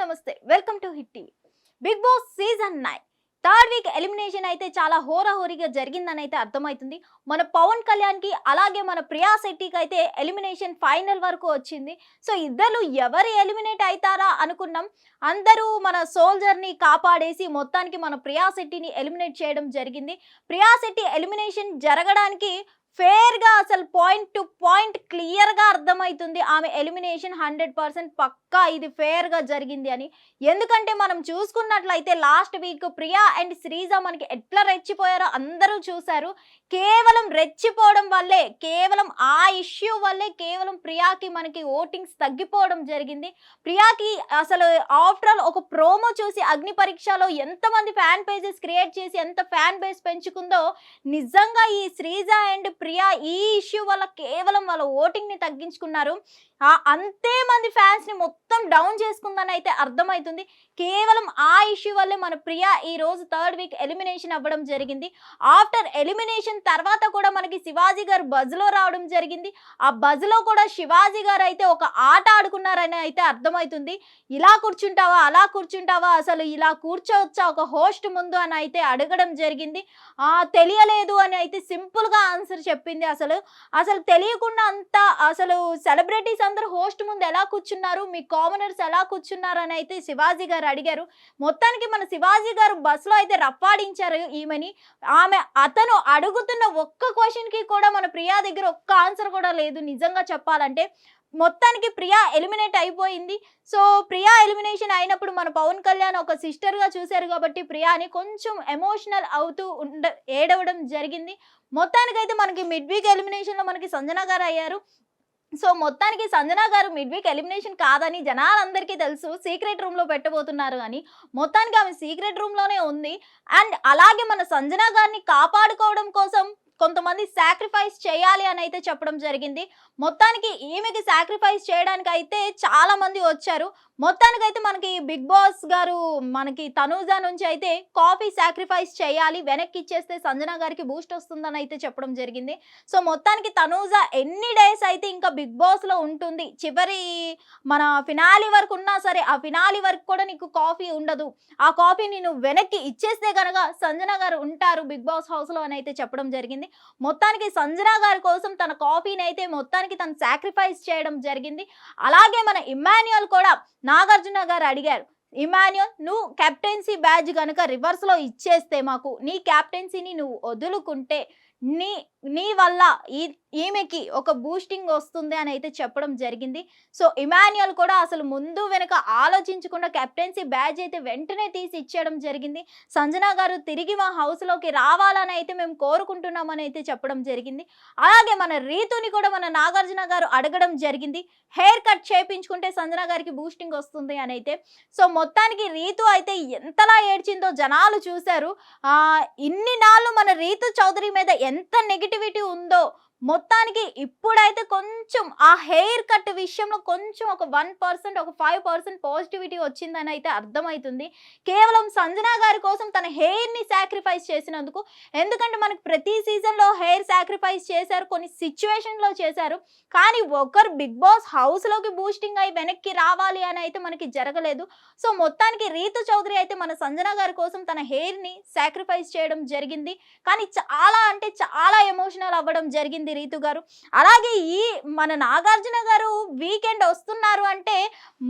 నమస్తే welcome to hit TV. Bigg Boss season nine. Third week elimination అయితే చాలా హోరాహోరీగా జరిగిందని అయితే అర్థమవుతుంది. మన పవన్ కళ్యాణ్కి అలాగే మన ప్రియా శెట్టికి అయితే ఎలిమినేషన్ ఫైనల్ వరకు వచ్చింది. సో ఇద్దరు ఎవరు ఎలిమినేట్ అవుతారా అనుకున్నాం. అందరూ మన సోల్జర్ని కాపాడేసి మొత్తానికి మన ప్రియా శెట్టిని ఎలిమినేట్ చేయడం జరిగింది. ప్రియా శెట్టి ఎలిమినేషన్ జరగడానికి ఫేర్గా అసలు పాయింట్ టు పాయింట్ క్లియర్గా అర్థమవుతుంది. ఆమె ఎలిమినేషన్ హండ్రెడ్ పర్సెంట్ పక్కా ఇది ఫేర్గా జరిగింది అని. ఎందుకంటే మనం చూసుకున్నట్లయితే last week Priya and Sreeja మనకి ఎట్లా రెచ్చిపోయారో అందరూ చూశారు. కేవలం రెచ్చిపోవడం వల్లే కేవలం ఆ ఇష్యూ వల్లే కేవలం ప్రియాకి మనకి ఓటింగ్స్ తగ్గిపోవడం జరిగింది. ప్రియాకి అసలు ఆఫ్టర్ ఆల్ ఒక ప్రోమో చూసి అగ్ని పరీక్షలో ఎంతమంది ఫ్యాన్ పేజెస్ క్రియేట్ చేసి ఎంత ఫ్యాన్ బేస్ పెంచుకుందో నిజంగా ఈ శ్రీజ అండ్ ప్రియా ఈ ఇష్యూ వల్ల కేవలం వాళ్ళ ఓటింగ్ని తగ్గించుకున్నారు. ఆ అంతే మంది ఫ్యాన్స్ని మొత్తం డౌన్ చేసుకుందని అయితే అర్థమవుతుంది కేవలం ఆ ఇష్యూ వల్లే మన ప్రియా ఈ రోజు థర్డ్ వీక్ ఎలిమినేషన్ అవ్వడం జరిగింది. ఆఫ్టర్ ఎలిమినేషన్ తర్వాత కూడా మనకి శివాజీ గారు బజ్లో రావడం జరిగింది. ఆ బజ్లో కూడా శివాజీ గారు అయితే ఒక ఆట ఆడుకున్నారని అయితే అర్థమవుతుంది ఇలా కూర్చుంటావా అలా కూర్చుంటావా అసలు ఇలా కూర్చోవచ్చా ఒక హోస్ట్ ముందు అని అయితే అడగడం జరిగింది. ఆ తెలియలేదు అని అయితే సింపుల్గా ఆన్సర్ చెప్పింది అసలు. అసలు తెలియకుండా అంత అసలు సెలబ్రిటీస్ అందరూ హోస్ట్ ముందు ఎలా కూర్చున్నారు? మీ కామనర్స్ ఎలా కూర్చున్నారు అని అయితే శివాజీ గారు అడిగారు. మొత్తానికి మన శివాజీ గారు బస్సులో అయితే రప్పాడించారు ఈమెని. ఆమె అతను అడుగుతున్న ఒక్క క్వశ్చన్కి కూడా మన ప్రియా దగ్గర ఒక్క ఆన్సర్ కూడా లేదు. నిజంగా చెప్పాలంటే మొత్తానికి ప్రియా ఎలిమినేట్ అయిపోయింది. సో ప్రియా ఎలిమినేషన్ అయినప్పుడు మన పవన్ కళ్యాణ్ ఒక సిస్టర్గా చూశారు కాబట్టి ప్రియాని కొంచెం ఎమోషనల్ అవుతూ ఉండ ఏడవడం జరిగింది. మొత్తానికైతే మనకి మిడ్ వీక్ ఎలిమినేషన్లో మనకి సంజన గారు అయ్యారు. సో మొత్తానికి సంజన గారు మిడ్ వీక్ ఎలిమినేషన్ కాదని జనాలందరికీ తెలుసు సీక్రెట్ రూమ్లో పెట్టబోతున్నారు అని. మొత్తానికి ఆమె సీక్రెట్ రూమ్లోనే ఉంది. అండ్ అలాగే మన సంజన గారిని కాపాడుకోవడం కోసం కొంతమంది సాక్రిఫైస్ చేయాలి అని అయితే చెప్పడం జరిగింది. మొత్తానికి ఈమెకి సాక్రిఫైస్ చేయడానికి అయితే చాలా మంది వచ్చారు. మొత్తానికి అయితే మనకి బిగ్ బాస్ గారు మనకి తనూజా నుంచి అయితే కాఫీ సాక్రిఫైస్ చేయాలి వెనక్కి ఇచ్చేస్తే సంజన గారికి బూస్ట్ వస్తుందని అయితే చెప్పడం జరిగింది. సో మొత్తానికి తనూజా ఎన్ని డేస్ అయితే ఇంకా బిగ్ బాస్లో ఉంటుంది చివరి మన ఫినాలి వరకు ఉన్నా సరే ఆ ఫినాలి వరకు కూడా నీకు కాఫీ ఉండదు. ఆ కాఫీ నేను వెనక్కి ఇచ్చేస్తే కనుక సంజన గారు ఉంటారు బిగ్ బాస్ హౌస్లో అని అయితే చెప్పడం జరిగింది. మొత్తానికి సంజన గారి కోసం తన కాఫీని అయితే మొత్తానికి తను సాక్రిఫైస్ చేయడం జరిగింది. అలాగే మన ఇమాన్యుయల్ కూడా నాగార్జున గారు అడిగారు ఇమాన్యుల్ నువ్వు కెప్టెన్సీ బ్యాజ్ కనుక రివర్స్లో ఇచ్చేస్తే మాకు నీ కెప్టెన్సీని నువ్వు వదులుకుంటే నీ నీ వల్ల ఈ ఈమెకి ఒక బూస్టింగ్ వస్తుంది అని అయితే చెప్పడం జరిగింది. సో ఇమాన్యుయల్ కూడా అసలు ముందు వెనుక ఆలోచించకుండా కెప్టెన్సీ బ్యాజ్ అయితే వెంటనే తీసి ఇచ్చేయడం జరిగింది. సంజన గారు తిరిగి మా హౌస్లోకి రావాలని అయితే మేము కోరుకుంటున్నామని అయితే చెప్పడం జరిగింది. అలాగే మన రీతుని కూడా మన నాగార్జున గారు అడగడం జరిగింది. హెయిర్ కట్ చేయించుకుంటే సంజన గారికి బూస్టింగ్ వస్తుంది అని అయితే. సో మొత్తానికి రీతు అయితే ఎంతలా ఏడ్చిందో జనాలు చూశారు. ఇన్ని నాళ్ళు మన రీతు చౌదరి మీద ఎంత నెగిటివ్ నెగిటివిటీ ఉందో మొత్తానికి ఇప్పుడైతే కొంచెం ఆ హెయిర్ కట్ విషయంలో కొంచెం ఒక వన్ పర్సెంట్ ఒక ఫైవ్ పర్సెంట్ పాజిటివిటీ వచ్చిందని అయితే అర్థమవుతుంది. కేవలం సంజనా గారి కోసం తన హెయిర్ని సాక్రిఫైస్ చేసినందుకు ఎందుకంటే మనకి ప్రతి సీజన్లో హెయిర్ సాక్రిఫైస్ చేశారు కొన్ని సిచ్యువేషన్లో చేశారు కానీ ఒకరు బిగ్ బాస్ హౌస్లోకి బూస్టింగ్ అయి వెనక్కి రావాలి అని అయితే మనకి జరగలేదు. సో మొత్తానికి రీతు చౌదరి అయితే మన సంజనా గారి కోసం తన హెయిర్ని సాక్రిఫైస్ చేయడం జరిగింది. కానీ చాలా అంటే చాలా ఎమోషనల్ అవ్వడం జరిగింది రీతు గారు. అలాగే ఈ మన నాగార్జున గారు వీకెండ్ వస్తున్నారు అంటే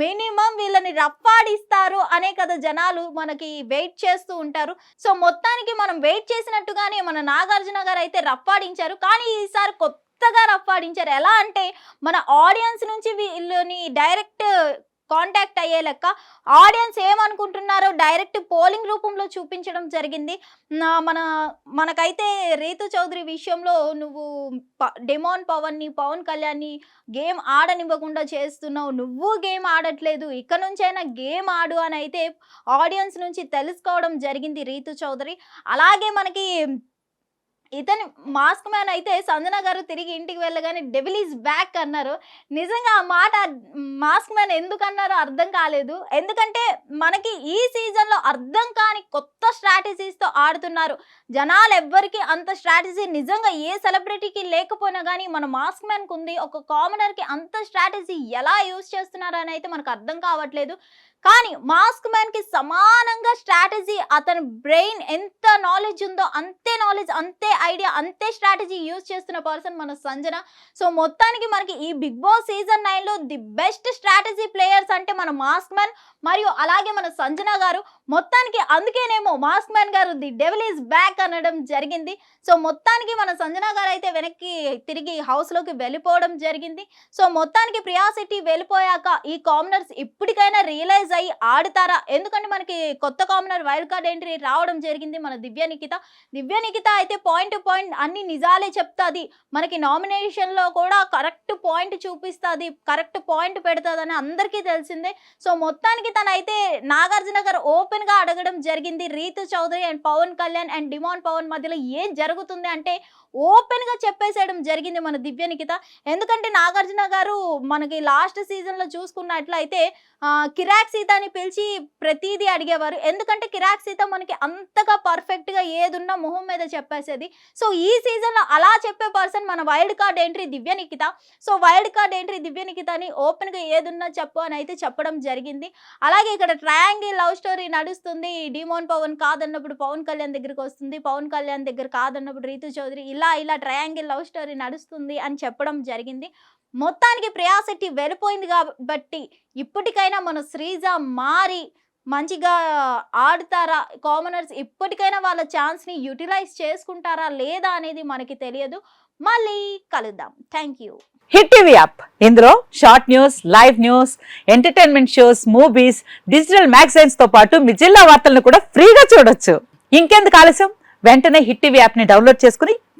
మినిమం వీళ్ళని రప్పాడిస్తారు అనే కదా జనాలు మనకి వెయిట్ చేస్తూ ఉంటారు. సో మొత్తానికి మనం వెయిట్ చేసినట్టుగానే మన నాగార్జున గారు అయితే రప్పాడించారు. కానీ ఈసారి కొత్తగా రప్పాడించారు. ఎలా అంటే మన ఆడియన్స్ నుంచి వీళ్ళని డైరెక్ట్ కాంటాక్ట్ అయ్యే లెక్క ఆడియన్స్ ఏమనుకుంటున్నారో డైరెక్ట్ పోలింగ్ రూపంలో చూపించడం జరిగింది. మన మనకైతే రీతు చౌదరి విషయంలో నువ్వు ప- డెమోన్ పవన్ని పవన్ కళ్యాణ్ని గేమ్ ఆడనివ్వకుండా చేస్తున్నావు. నువ్వు గేమ్ ఆడట్లేదు. ఇక నుంచైనా గేమ్ ఆడు అని అయితే ఆడియన్స్ నుంచి తెలుసుకోవడం జరిగింది రీతు చౌదరి. అలాగే మనకి ఇతని మాస్క్ మ్యాన్ అయితే సంజన గారు తిరిగి ఇంటికి వెళ్ళగానే డెవిల్ ఈజ్ బ్యాక్ అన్నారు. నిజంగా ఆ మాట మాస్క్ మ్యాన్ ఎందుకన్నారో అర్థం కాలేదు. ఎందుకంటే మనకి ఈ సీజన్లో అర్థం కాని కొత్త స్ట్రాటజీస్తో ఆడుతున్నారు. జనాలు ఎవ్వరికి అంత స్ట్రాటజీ నిజంగా ఏ సెలబ్రిటీకి లేకపోయినా కానీ మన మాస్క్ మ్యాన్కి ఉంది. ఒక కామనర్కి అంత స్ట్రాటజీ ఎలా యూజ్ చేస్తున్నారని అని అయితే మనకు అర్థం కావట్లేదు. కానీ మాస్క్ మ్యాన్కి సమానంగా స్ట్రాటజీ అతని బ్రెయిన్ ఎంత నాలెడ్జ్ ఉందో అంతే నాలెడ్జ్ అంతే ఐడియా అంతే స్ట్రాటజీ యూజ్ చేస్తున్న పర్సన్ మన సంజన. సో మొత్తానికి మనకి ఈ బిగ్ బాస్ సీజన్ నైన్లో ది బెస్ట్ స్ట్రాటజీ ప్లేయర్స్ అంటే మన మాస్క్ మ్యాన్ మరియు అలాగే మన సంజన గారు. మొత్తానికి అందుకేనేమో మాస్క్ మ్యాన్ గారు ది డెవిల్ ఈస్ బ్యాక్ అనడం జరిగింది. సో మొత్తానికి మన సంజన గారు అయితే వెనక్కి తిరిగి హౌస్లోకి వెళ్ళిపోవడం జరిగింది. సో మొత్తానికి ప్రియాసిటీ వెళ్ళిపోయాక ఈ కామనర్స్ ఇప్పటికైనా రియలైజ్ అయ్యి ఆడతారా? ఎందుకంటే మనకి కొత్త కామనర్ వైల్డ్ కార్డ్ ఎంట్రీ రావడం జరిగింది మన దివ్య నిఖిత. దివ్య నిఖిత అయితే పాయింట్ పాయింట్ అన్ని నిజాలే చెప్తుంది. మనకి నామినేషన్లో కూడా కరెక్ట్ పాయింట్ చూపిస్తుంది. కరెక్ట్ పాయింట్ పెడుతుందని అందరికీ తెలిసిందే. సో మొత్తానికి తనైతే నాగార్జున గారు ఓపెన్గా అడగడం జరిగింది. Rithu Chowdary and Pawan Kalyan and demand Pawan మధ్యలో ఏం జరుగుతుంది అంటే ఓపెన్గా చెప్పేసేయడం జరిగింది మన దివ్య నిఖిత. ఎందుకంటే నాగార్జున గారు మనకి లాస్ట్ సీజన్లో చూసుకున్నట్లయితే ఆ, కిరాక్ సీత అని పిలిచి ప్రతిదీ అడిగేవారు. ఎందుకంటే కిరాక్ సీత మనకి అంతగా పర్ఫెక్ట్గా ఏదున్నా మొహం మీద చెప్పేసేది. సో ఈ సీజన్లో అలా చెప్పే పర్సన్ మన wild card entry Divya Nikhitha. So wild card entry Divya Nikhitha అని ఓపెన్గా ఏదున్నా చెప్పు అని అయితే చెప్పడం జరిగింది. అలాగే ఇక్కడ ట్రయాంగిల్ లవ్ స్టోరీ నడుస్తుంది. డిమోన్ పవన్ కాదన్నప్పుడు పవన్ కళ్యాణ్ దగ్గరికి వస్తుంది. పవన్ కళ్యాణ్ దగ్గర కాదన్నప్పుడు రీతు చౌదరి ఇలా ఇలా ట్రయాంగిల్ లవ్ స్టోరీ నడుస్తుంది అని చెప్పడం జరిగింది. మొత్తానికి ప్రియాశెట్టి వెళ్ళిపోయింది కాబట్టి ఇప్పటికైనా మన శ్రీజ మారి మంచిగా ఆడతారా? కామనర్స్ ఇప్పటికైనా వాళ్ళ ఛాన్స్ని యూటిలైజ్ చేసుకుంటారా లేదా అనేది మనకి తెలియదు. మళ్ళీ కలుద్దాం. Thank you hit TV app. ఇందులో short news live news entertainment shows movies digital మ్యాగజైన్స్తో పాటు మీ జిల్లా వార్తలను కూడా ఫ్రీగా చూడొచ్చు. ఇంకెందుకు ఆలస్యం? వెంటనే హిట్ టీవీ యాప్ని డౌన్లోడ్ చేసుకుని